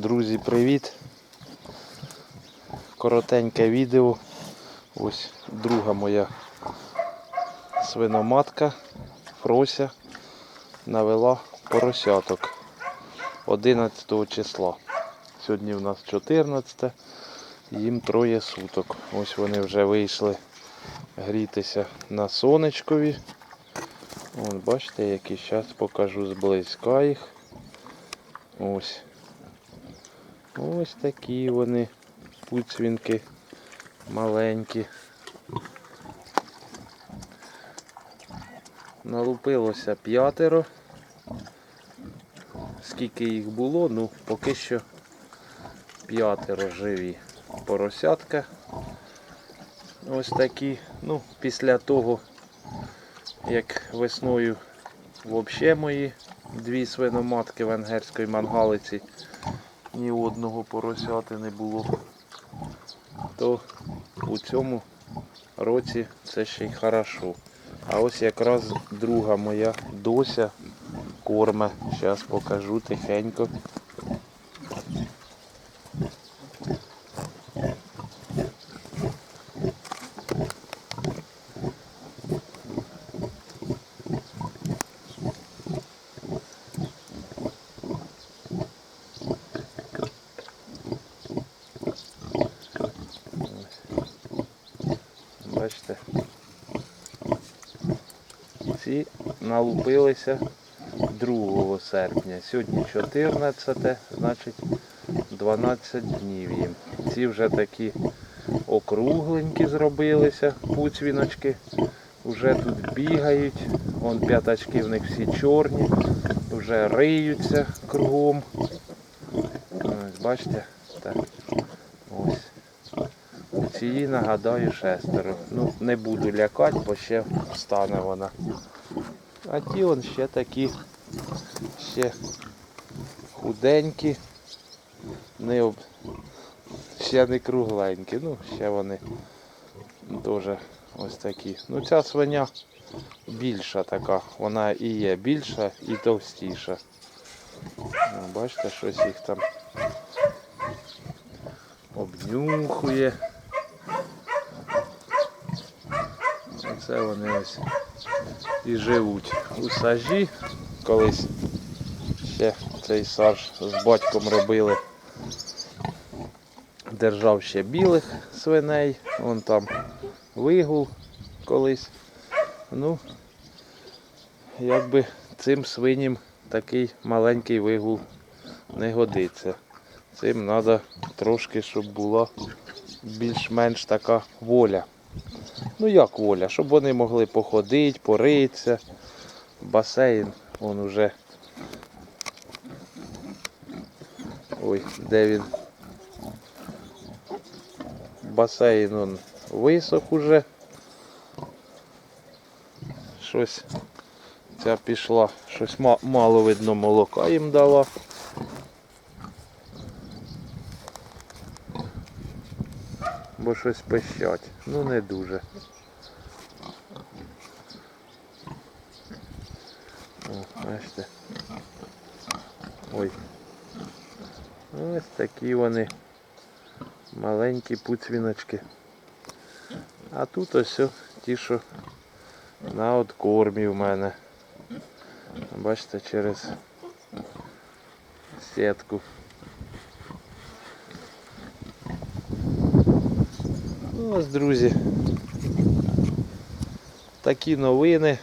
Друзі, привіт! Коротеньке відео. Ось друга моя свиноматка Фрося навела поросяток 11 числа. Сьогодні в нас 14, їм троє суток. Ось вони вже вийшли грітися на сонечкові. Вон, бачите, які зараз покажу зблизька їх. Ось. Ось такі вони пуцвінки маленькі. Налупилося п'ятеро. Скільки їх було, ну поки що п'ятеро живі поросятка. Ось такі. Ну, після того, як весною взагалі мої дві свиноматки венгерської мангалиці ні одного поросяти не було, то у цьому році це ще й хорошо. А ось якраз друга моя дося корме. Зараз покажу тихенько. Бачите? Ці налупилися 2 серпня. Сьогодні 14, значить 12 днів їм. Ці вже такі округленькі зробилися, пуцвіночки. Вже тут бігають. Вон п'ятачки в них всі чорні, вже риються кругом. Ось, бачите? Так. Ось. Цієї нагадаю шестеро. Ну, не буду лякати, бо ще встане вона. А ті он ще такі, ще худенькі, не об... ще не кругленькі. Ну, ще вони теж ось такі. Ну ця свиня більша така, вона і є більша і товстіша. Ну, бачите, щось їх там обнюхує. Оце вони ось і живуть у сажі. Колись ще цей саж з батьком робили. Держав ще білих свиней, вон там вигул колись. Ну, якби цим свиням такий маленький вигул не годиться. Цим треба трошки, щоб була більш-менш така воля. Ну як воля, щоб вони могли походити, поритися. Басейн, он уже. Ой, де він? Басейн он висох уже. Щось ця пішла, щось мало видно молока їм дала. Бо щось пищать. Ну не дуже. О, бачите. Ой. Ось такі вони маленькі пуцвіночки. А тут ось ті, що на откормі в мене. Бачите, через сітку. Ось, друзі. Такі новини.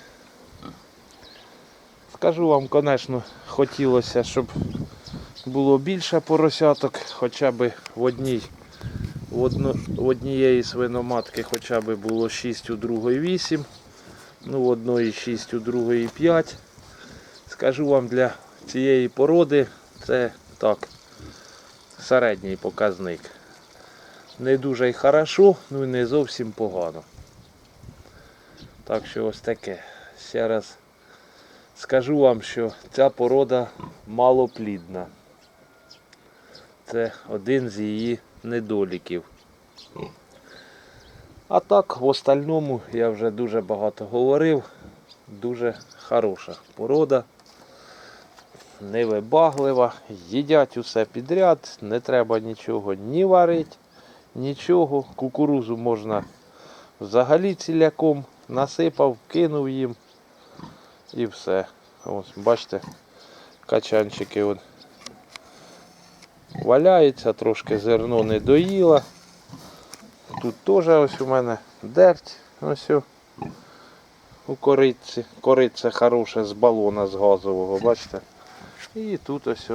Скажу вам, звісно, хотілося, щоб було більше поросяток, хоча б в одній, в, одно, в однієї свиноматки хоча б було 6, у другої 8, ну в одної 6, у другої 5. Скажу вам, для цієї породи це так, середній показник. Не дуже й хорошо, ну і не зовсім погано. Так що ось таке. Ще раз скажу вам, що ця порода малоплідна. Це один з її недоліків. А так, в остальному я вже дуже багато говорив. Дуже хороша порода. невибаглива, їдять усе підряд, не треба нічого ні варити, нічого. Кукурузу можна взагалі ціляком насипав, кинув їм і все. Ось, бачите, качанчики от валяються, трошки зерно не доїла. Тут теж ось у мене дерть. Ось о, у кориці. Кориця хороша з балона з газового, бачите? І тут ось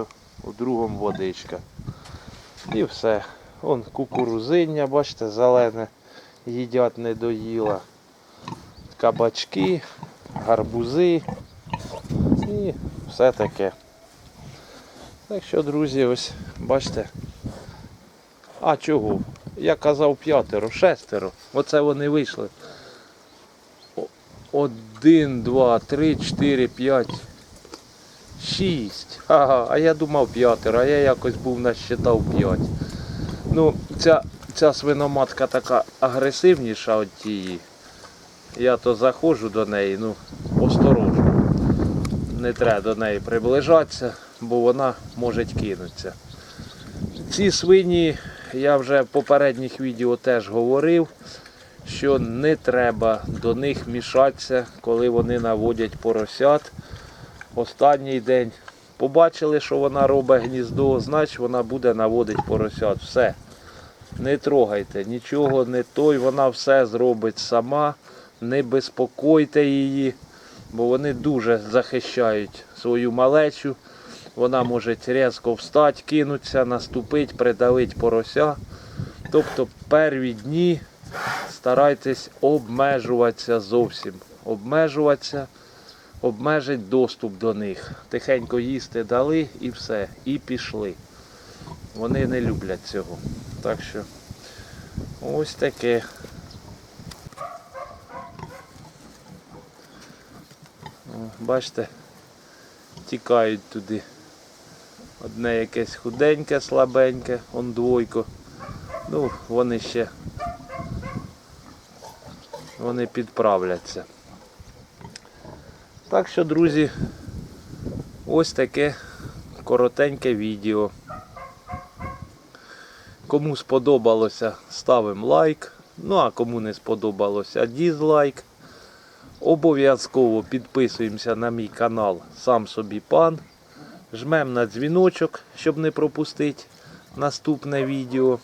у другому водичка. І все. Вон кукурузиння, бачите, зелене, їдять не доїла. Кабачки, гарбузи і все таке. Так що, друзі, ось бачите. А чого? Я казав п'ятеро, шестеро. Оце вони вийшли. Один, два, три, чотири, п'ять, шість. Ага, а я думав п'ятеро, а я якось був насчитав п'ять. Ну, ця, ця свиноматка така агресивніша від тієї. Я то заходжу до неї, ну, осторожно. Не треба до неї приближатися, бо вона може кинутися. Ці свині, я вже в попередніх відео теж говорив, що не треба до них мішатися, коли вони наводять поросят. Останній день побачили, що вона робить гніздо, значить вона буде наводити поросят. Все. Не трогайте, нічого не той, вона все зробить сама. Не безпокойте її, бо вони дуже захищають свою малечу. Вона може різко встати, кинутися, наступити, придавити порося. Тобто перві дні старайтесь обмежуватися зовсім. Обмежуватися, обмежить доступ до них. Тихенько їсти дали і все. І пішли. Вони не люблять цього. Так що ось таке. Бачите, тікають туди. Одне якесь худеньке, слабеньке, он двойко. Ну, вони ще вони підправляться. Так що, друзі, ось таке коротеньке відео. Кому сподобалося, ставимо лайк. Ну а кому не сподобалося, дізлайк. Обов'язково підписуємося на мій канал Сам собі пан. Жмемо на дзвіночок, щоб не пропустити наступне відео.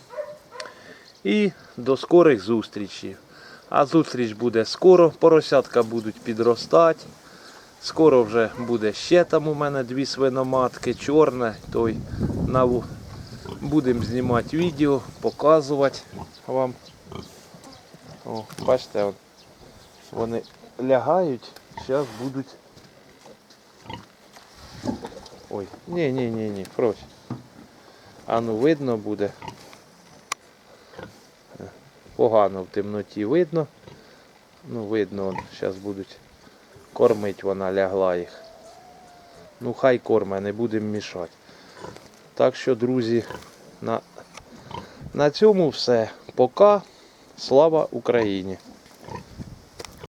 І до скорих зустрічей. А зустріч буде скоро, поросятка будуть підростати. Скоро вже буде ще там у мене дві свиноматки, чорне, той наву. Будемо знімати відео, показувати вам. О, бачите, вони лягають, зараз будуть. Ой, ні, ні, ні, ні. А ну видно буде. Е, Погано в темноті видно. Ну, видно, зараз будуть кормить, вона лягла їх. Ну хай корме, не будемо мішати. Так що, друзі, на, на цьому все. Пока. Слава Україні!